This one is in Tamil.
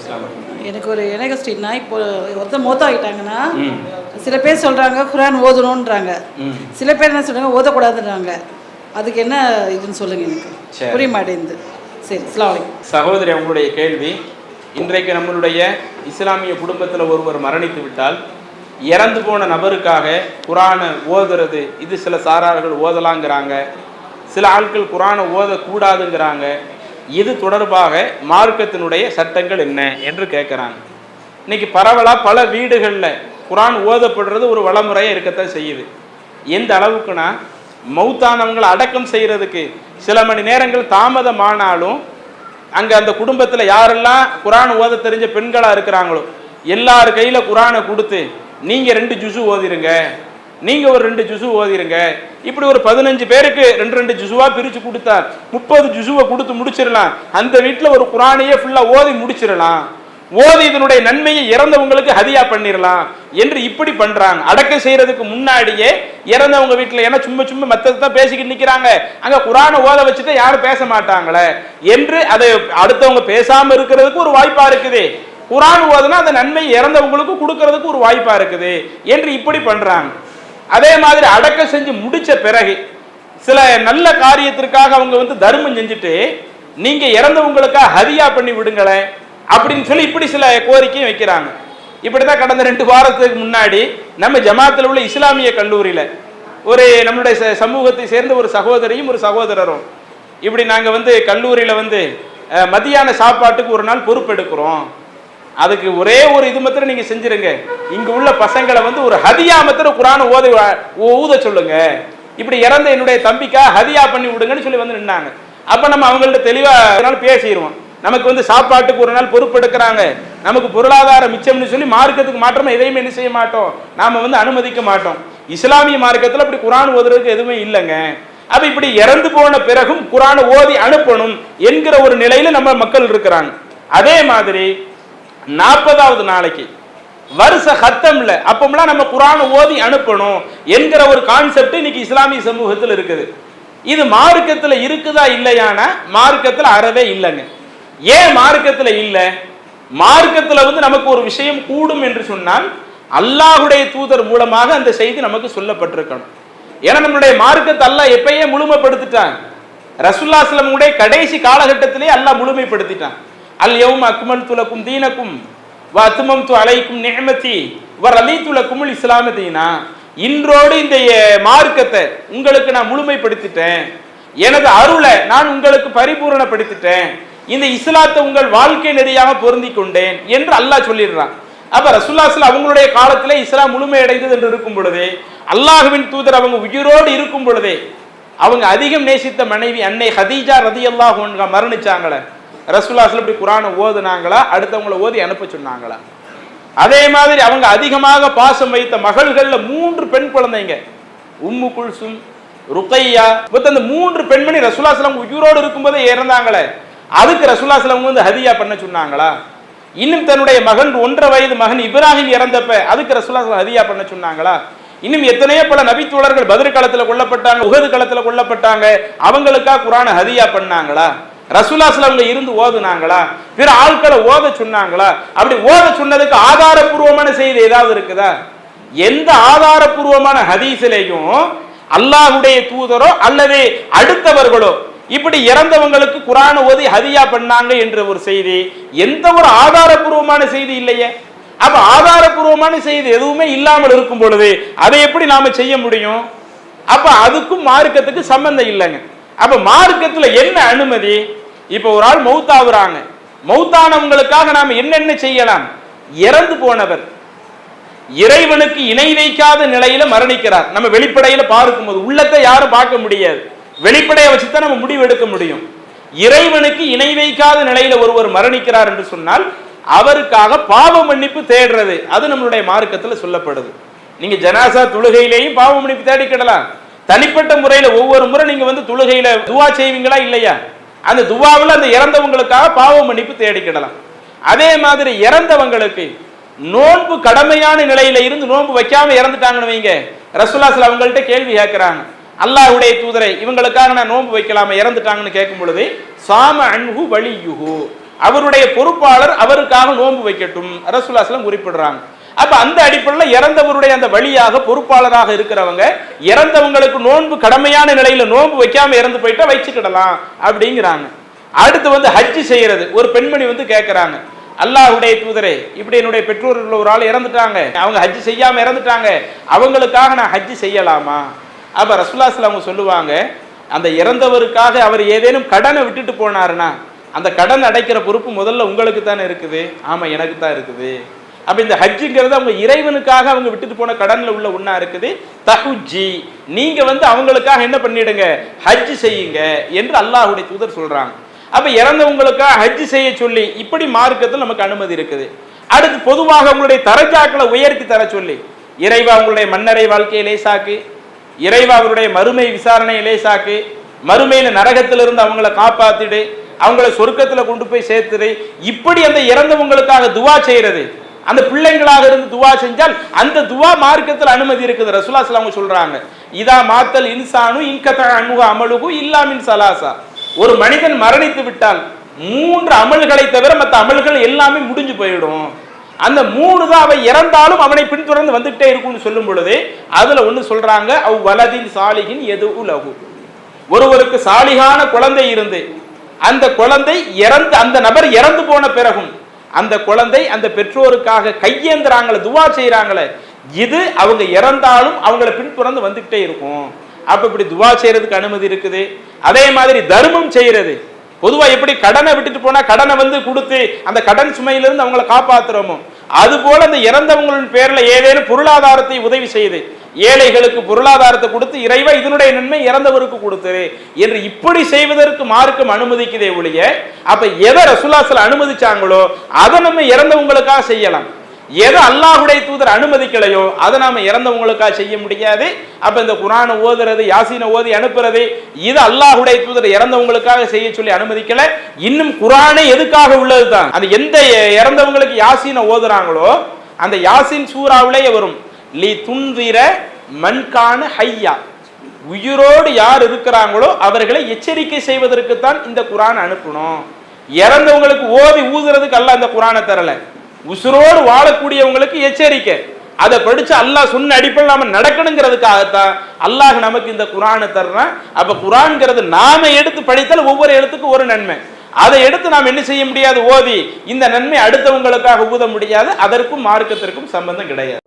இஸ்லாம். எனக்கு ஒரு எனகஸ்டின்னா இப்போ ஒருத்தர் மூத்தாகிட்டாங்கன்னா சில பேர் சொல்கிறாங்க குரான் ஓதணுன்றாங்க. சில பேர் என்ன சொல்கிறாங்க ஓதக்கூடாதுன்றாங்க. அதுக்கு என்ன இதுன்னு சொல்லுங்கள் எனக்கு. புரிய மாட்டேங்குது சரி அலைக்கும். சகோதரி அவங்களுடைய கேள்வி இன்றைக்கு நம்மளுடைய இஸ்லாமிய குடும்பத்தில் ஒருவர் மரணித்து விட்டால் இறந்து போன நபருக்காக குரானை ஓதுறது இது சில சாரார்கள் ஓதலாங்கிறாங்க. சில ஆட்கள் குரானை ஓதக்கூடாதுங்கிறாங்க. இது தொடர்பாக மார்க்கத்தினுடைய சட்டங்கள் என்ன என்று கேட்குறாங்க இன்னைக்கு பரவலாக பல வீடுகளில் குரான் ஓதப்படுறது ஒரு வளமுறையாக இருக்கத்தான் செய்யுது. எந்த அளவுக்குனா மௌத்தானவங்களை அடக்கம் செய்கிறதுக்கு சில மணி நேரங்கள் தாமதமானாலும் அங்கே அந்த குடும்பத்தில் யாரெல்லாம் குரான் ஓத தெரிஞ்ச பெண்களாக இருக்கிறாங்களோ எல்லார் கையில் குரானை கொடுத்து நீங்கள் ரெண்டு ஜுசு ஓதிருங்க. நீங்கள் ஒரு ரெண்டு ஜுசு ஓதிருங்க. இப்படி ஒரு பதினஞ்சு பேருக்கு ரெண்டு ரெண்டு ஜுசுவாக பிரித்து கொடுத்தா முப்பது ஜுசுவை கொடுத்து முடிச்சிடலாம். அந்த வீட்டில் ஒரு குரானையே ஃபுல்லாக ஓதி முடிச்சிடலாம். ஓதி இதனுடைய நன்மையை இறந்தவங்களுக்கு ஹதியா பண்ணிடலாம் என்று இப்படி பண்றாங்க. அடக்கம் செய்யறதுக்கு முன்னாடியே இறந்தவங்க வீட்டில் ஏன்னா சும்மா சும்மா மற்றது தான் பேசிக்கிட்டு நிற்கிறாங்க அங்க குரானை ஓத வச்சுட்டு யாரும் பேச மாட்டாங்களே என்று அதை அடுத்தவங்க பேசாம இருக்கிறதுக்கு ஒரு வாய்ப்பா இருக்குது. குரான் ஓதுனா அந்த நன்மை இறந்தவங்களுக்கு கொடுக்கறதுக்கு ஒரு வாய்ப்பா இருக்குது என்று இப்படி பண்றாங்க. அதே மாதிரி அடக்கம் செஞ்சு முடிச்ச பிறகு சில நல்ல காரியத்திற்காக அவங்க வந்து தர்மம் செஞ்சுட்டு நீங்க இறந்தவங்களுக்காக ஹதியா பண்ணி விடுங்களேன் அப்படின்னு சொல்லி இப்படி சில கோரிக்கையும் வைக்கிறாங்க. இப்படிதான் கடந்த ரெண்டு வாரத்துக்கு முன்னாடி நம்ம ஜமாத்தில் உள்ள இஸ்லாமிய கல்லூரியில ஒரு நம்மளுடைய ச- சமூகத்தை சேர்ந்த ஒரு சகோதரியும் ஒரு சகோதரரும் இப்படி நாங்க வந்து கல்லூரியில வந்து மதியான சாப்பாட்டுக்கு ஒரு நாள் பொறுப்பெடுக்கிறோம். அதுக்கு ஒரே ஒரு இது மாத்திரம் நீங்க செஞ்சிருங்க. இங்க உள்ள பசங்களை வந்து ஒரு ஹதியா மாத்திரம் குரான் ஓத ஊத சொல்லுங்க. இப்படி இறந்த என்னுடைய தம்பிக்கா ஹதியா பண்ணி விடுங்கன்னு சொல்லி வந்து நின்னாங்க. அப்ப நம்ம அவங்கள்ட்ட தெளிவா நாள் பேசிடுவோம் நமக்கு வந்து சாப்பாட்டுக்கு ஒரு நாள் பொறுப்பெடுக்கிறாங்க நமக்கு பொருளாதார மிச்சம்னு சொல்லி மார்க்கத்துக்கு மாற்றமா எதையுமே என்ன செய்ய மாட்டோம். நாம வந்து அனுமதிக்க மாட்டோம். இஸ்லாமிய மார்க்கத்துல அப்படி குரான் ஓதுறதுக்கு எதுவுமே இல்லைங்க. அப்ப இப்படி இறந்து போன பிறகும் குரானை ஓதி அனுப்பணும் என்கிற ஒரு நிலையில நம்ம மக்கள் இருக்கிறாங்க. அதே மாதிரி நாற்பதாவது நாளைக்கு. வருஷ ஹத்தம்ல அப்பமெல்லாம் நம்ம குரானை ஓதி அனுப்பணும் என்கிற ஒரு கான்செப்ட் இன்னைக்கு இஸ்லாமிய சமூகத்தில் இருக்குது. இது மார்க்கத்துல இருக்குதா இல்லையானா மார்க்கத்துல அறவே இல்லைங்க. ஏன் மார்க்கத்துல இல்லை? மார்க்கத்துல வந்து நமக்கு ஒரு விஷயம் கூடும் என்று சொன்னால் அல்லாஹுடைய தூதர் மூலமாக அந்த செய்தி நமக்கு சொல்லப்பட்டிருக்கணும். ஏன்னா நம்மளுடைய மார்க்கத்தை அல்லாஹ் எப்பயே முழுமைப்படுத்திட்டான். ரசுல்லாஸ்லமுடைய கடைசி காலகட்டத்திலே அல்லாஹ் முழுமைப்படுத்திட்டான். அல் யௌம் அக்மல் துலக்கும் தீனக்கும் வ அத்துமம் து அலைக்கும் நேமத்தி வ ரலி துலக்கும் இஸ்லாம தீனா இன்றோடு இந்த மார்க்கத்தை உங்களுக்கு நான் முழுமைப்படுத்திட்டேன். எனது அருளை நான் உங்களுக்கு பரிபூரணப்படுத்திட்டேன். இந்த இஸ்லாத்தை உங்கள் வாழ்க்கை நெறியாக பொருந்தி கொண்டேன் என்று அல்லாஹ் சொல்லிடுறான். அப்ப ரசுல்லாஸ்ல அவங்களுடைய காலத்தில் இஸ்லாம் முழுமையடைந்தது என்று இருக்கும் பொழுது அல்லாஹுவின் தூதர் அவங்க உயிரோடு இருக்கும் பொழுதே அவங்க அதிகம் நேசித்த மனைவி அன்னை ஹதீஜா ரதி அல்லாஹ் மரணிச்சாங்களே. ரசூல்லாஸ்ல இப்படி குரானை ஓதுனாங்களா? அடுத்தவங்கள ஓதி அனுப்ப சொன்னாங்களா? அதே மாதிரி அவங்க அதிகமாக பாசம் வைத்த மகள்கள்ல மூன்று பெண் குழந்தைங்க. உம்மு குல்சும் ருக்கையா மொத்தம் அந்த மூன்று பெண்மணி ரசூலாஸ்லாம் உயிரோடு இருக்கும்போதே இறந்தாங்களே. அதுக்கு ரசூலாஸ்லாம் வந்து ஹதியா பண்ண சொன்னாங்களா? இன்னும் தன்னுடைய மகன் ஒன்றரை வயது மகன் இப்ராஹிம் இறந்தப்ப அதுக்கு ரசூலாஸ்லாம் ஹதியா பண்ண சொன்னாங்களா? இன்னும் எத்தனையோ பல நபித்தோழர்கள் பதிர் களத்துல கொல்லப்பட்டாங்க உகது காலத்தில் கொல்லப்பட்டாங்க. அவங்களுக்கா குரான ஹதியா பண்ணாங்களா? ரசூலாஸ்ல இருந்து ஓதுனாங்களா? பிற ஆட்களை ஓத சொன்னாங்களா? அப்படி ஓத சொன்னதுக்கு ஆதாரபூர்வமான செய்தி ஏதாவது இருக்குதா? எந்த ஆதாரபூர்வமான ஹதீஸிலையும் அல்லாஹுடைய தூதரோ அல்லது அடுத்தவர்களோ இப்படி இறந்தவங்களுக்கு குரான ஓதி ஹதியா பண்ணாங்க என்ற ஒரு செய்தி எந்த ஒரு ஆதாரபூர்வமான செய்தி இல்லையே. அப்ப ஆதாரபூர்வமான செய்தி எதுவுமே இல்லாமல் இருக்கும் பொழுது அதை எப்படி நாம செய்ய முடியும்? அப்ப அதுக்கும் மார்க்கத்துக்கு சம்பந்தம் இல்லைங்க. அப்ப மார்க்கத்துல என்ன அனுமதி? இப்போ ஒரு ஆள் மௌத்தாகுறாங்க. மௌத்தானவங்களுக்காக நாம என்னென்ன செய்யலாம்? இறந்து போனவர். இறைவனுக்கு இணை வைக்காத நிலையில மரணிக்கிறார். நம்ம வெளிப்படையில பார்க்கும்போது உள்ளத்தை யாரும் பார்க்க முடியாது. வெளிப்படையை வச்சுதான் நம்ம முடிவு எடுக்க முடியும். இறைவனுக்கு இணை வைக்காத நிலையில ஒருவர் மரணிக்கிறார் என்று சொன்னால் அவருக்காக பாவ மன்னிப்பு தேடுறது. அது நம்மளுடைய மார்க்கத்துல சொல்லப்படுது. நீங்க ஜனாசா தொழுகையிலேயும் பாவ மன்னிப்பு தேடிக்கிடலாம். தனிப்பட்ட முறையில ஒவ்வொரு முறை நீங்க வந்து தொழுகையில துவா செய்வீங்களா இல்லையா? அந்த துவாவில் அந்த இறந்தவங்களுக்காக பாவ மன்னிப்பு தேடிக்கிடலாம். அதே மாதிரி இறந்தவங்களுக்கு நோன்பு கடமையான நிலையில இருந்து நோன்பு வைக்காம இறந்துட்டாங்கன்னு வைங்க. ரசுல்லாஸ்ல அவங்கள்ட்ட கேள்வி கேட்கிறாங்க. அல்லாஹ்வுடைய தூதரை இவங்களுக்காக நான் நோன்பு வைக்கலாம? இறந்துட்டாங்கன்னு கேட்கும் பொழுது சாம அன்பு வலியுஹு. அவருடைய பொறுப்பாளர் அவருக்காக நோன்பு வைக்கட்டும். ரசூலாஸ்லாம் குறிப்பிடுறாங்க. அப்ப அந்த அடிப்படையில் இறந்தவருடைய அந்த வழியாக பொறுப்பாளராக இருக்கிறவங்க இறந்தவங்களுக்கு நோன்பு கடமையான நிலையில நோன்பு வைக்காம இறந்து போயிட்டா வச்சுக்கிடலாம் அப்படிங்கிறாங்க. அடுத்து வந்து ஹஜ்ஜி செய்யறது. ஒரு பெண்மணி வந்து கேட்கறாங்க அல்லாஹ்வுடைய தூதரே இப்படி என்னுடைய பெற்றோர்கள் ஒரு ஆள் இறந்துட்டாங்க. அவங்க ஹஜ்ஜி செய்யாம இறந்துட்டாங்க. அவங்களுக்காக நான் ஹஜ்ஜி செய்யலாமா? அப்ப ரசூலாஸ்ல அவங்க சொல்லுவாங்க அந்த இறந்தவருக்காக அவர் ஏதேனும் கடனை விட்டுட்டு போனாருன்னா அந்த கடன் அடைக்கிற பொறுப்பு முதல்ல உங்களுக்கு தானே இருக்குது? ஆமா எனக்கு தான் இருக்குது. அப்ப இந்த ஹஜ்ஜுங்கிறது அவங்க இறைவனுக்காக அவங்க விட்டுட்டு போன கடன்ல உள்ள ஒன்றா இருக்குது. தஹுஜி நீங்க வந்து அவங்களுக்காக என்ன பண்ணிடுங்க? ஹஜ் செய்யுங்க என்று அல்லாஹுடைய தூதர் சொல்றாங்க. அப்ப இறந்தவங்களுக்காக ஹஜ் செய்ய சொல்லி இப்படி மார்க்கத்தில் நமக்கு அனுமதி இருக்குது. அடுத்து பொதுவாக உங்களுடைய தரஜாக்களை உயர்த்தி தர சொல்லி. இறைவா உங்களுடைய மன்னரை வாழ்க்கையை லேசாக்கு. இறைவா அவருடைய மறுமை விசாரணையை லேசாக்கு. மறுமையில நரகத்திலிருந்து அவங்கள காப்பாத்திடு. அவங்கள சொர்க்கத்துல கொண்டு போய் சேர்த்துடு. இப்படி அந்த இறந்தவங்களுக்காக துவா செய்யறது. அந்த பிள்ளைங்களாக இருந்து துவா செஞ்சால் அந்த துவா மார்க்கத்தில் அனுமதி இருக்குது. ரசூலா அவங்க சொல்றாங்க. இதா மாத்தல் இன்சானு இன்கத்த அணுக அமலுகு இல்லாமின் சலாசா. ஒரு மனிதன் மரணித்து விட்டால் மூன்று அமல்களை தவிர மற்ற அமல்கள் எல்லாமே முடிஞ்சு போயிடும். அந்த மூணு தான் அவன் இறந்தாலும் அவனை பின்தொடர்ந்து வந்துகிட்டே இருக்கும்னு சொல்லும் பொழுது அதுல ஒன்று சொல்றாங்க அவ் வலதின் சாலிகின் எது உலகு ஒருவருக்கு சாலிகான குழந்தை இருந்து அந்த குழந்தை இறந்து அந்த நபர் இறந்து போன பிறகும் அந்த குழந்தை அந்த பெற்றோருக்காக கையேந்துறாங்களே துவா செய்கிறாங்களே இது அவங்க இறந்தாலும் அவங்கள பின்தொடர்ந்து வந்துக்கிட்டே இருக்கும். அப்போ இப்படி துவா செய்கிறதுக்கு அனுமதி இருக்குது. அதே மாதிரி தர்மம் செய்கிறது பொதுவாக எப்படி கடனை விட்டுட்டு போனால் கடனை வந்து கொடுத்து அந்த கடன் சுமையிலிருந்து அவங்கள காப்பாற்றுறோமோ அதுபோல் அந்த இறந்தவங்களின் பேரில் ஏதேனும் பொருளாதாரத்தை உதவி செய்து ஏழைகளுக்கு பொருளாதாரத்தை கொடுத்து இறைவா இதனுடைய நன்மை இறந்தவருக்கு கொடுத்துரு என்று இப்படி செய்வதற்கு மார்க்கம் அனுமதிக்குதே ஒழிய அப்ப எதை ரசுல்லாசல் அனுமதிச்சாங்களோ அதை நம்ம இறந்தவங்களுக்காக செய்யலாம். எதை அல்லாஹுடைய தூதர் அனுமதிக்கலையோ அதை நாம இறந்தவங்களுக்காக செய்ய முடியாது. அப்ப இந்த குரானை ஓதுறது யாசீனை ஓதி அனுப்புறது இது அல்லாஹுடைய தூதர் இறந்தவங்களுக்காக செய்ய சொல்லி அனுமதிக்கல. இன்னும் குரானே எதுக்காக உள்ளதுதான்? அந்த எந்த இறந்தவங்களுக்கு யாசீனை ஓதுறாங்களோ அந்த யாசின் சூறாவிலேயே வரும். லி துன்விர மண்கான ஹையா. உயிரோடு யார் இருக்கிறாங்களோ அவர்களை எச்சரிக்கை செய்வதற்குத்தான் இந்த குரான் அனுப்பணும். இறந்தவங்களுக்கு ஓதி ஊதுறதுக்கு அல்ல இந்த குரானை தரல. உசுரோடு வாழக்கூடியவங்களுக்கு எச்சரிக்கை. அதை படிச்சு அல்லாஹ் சொன்ன அடிப்படையில் நாம நடக்கணுங்கிறதுக்காகத்தான் அல்லாஹ் நமக்கு இந்த குரானை தர்றான். அப்ப குரான்ங்கிறது நாம எடுத்து படித்தால் ஒவ்வொரு எழுத்துக்கும் ஒரு நன்மை. அதை எடுத்து நாம் என்ன செய்ய முடியாது? ஓதி. இந்த நன்மை அடுத்தவங்களுக்காக ஊத முடியாது. அதற்கும் மார்க்கத்திற்கும் சம்பந்தம் கிடையாது.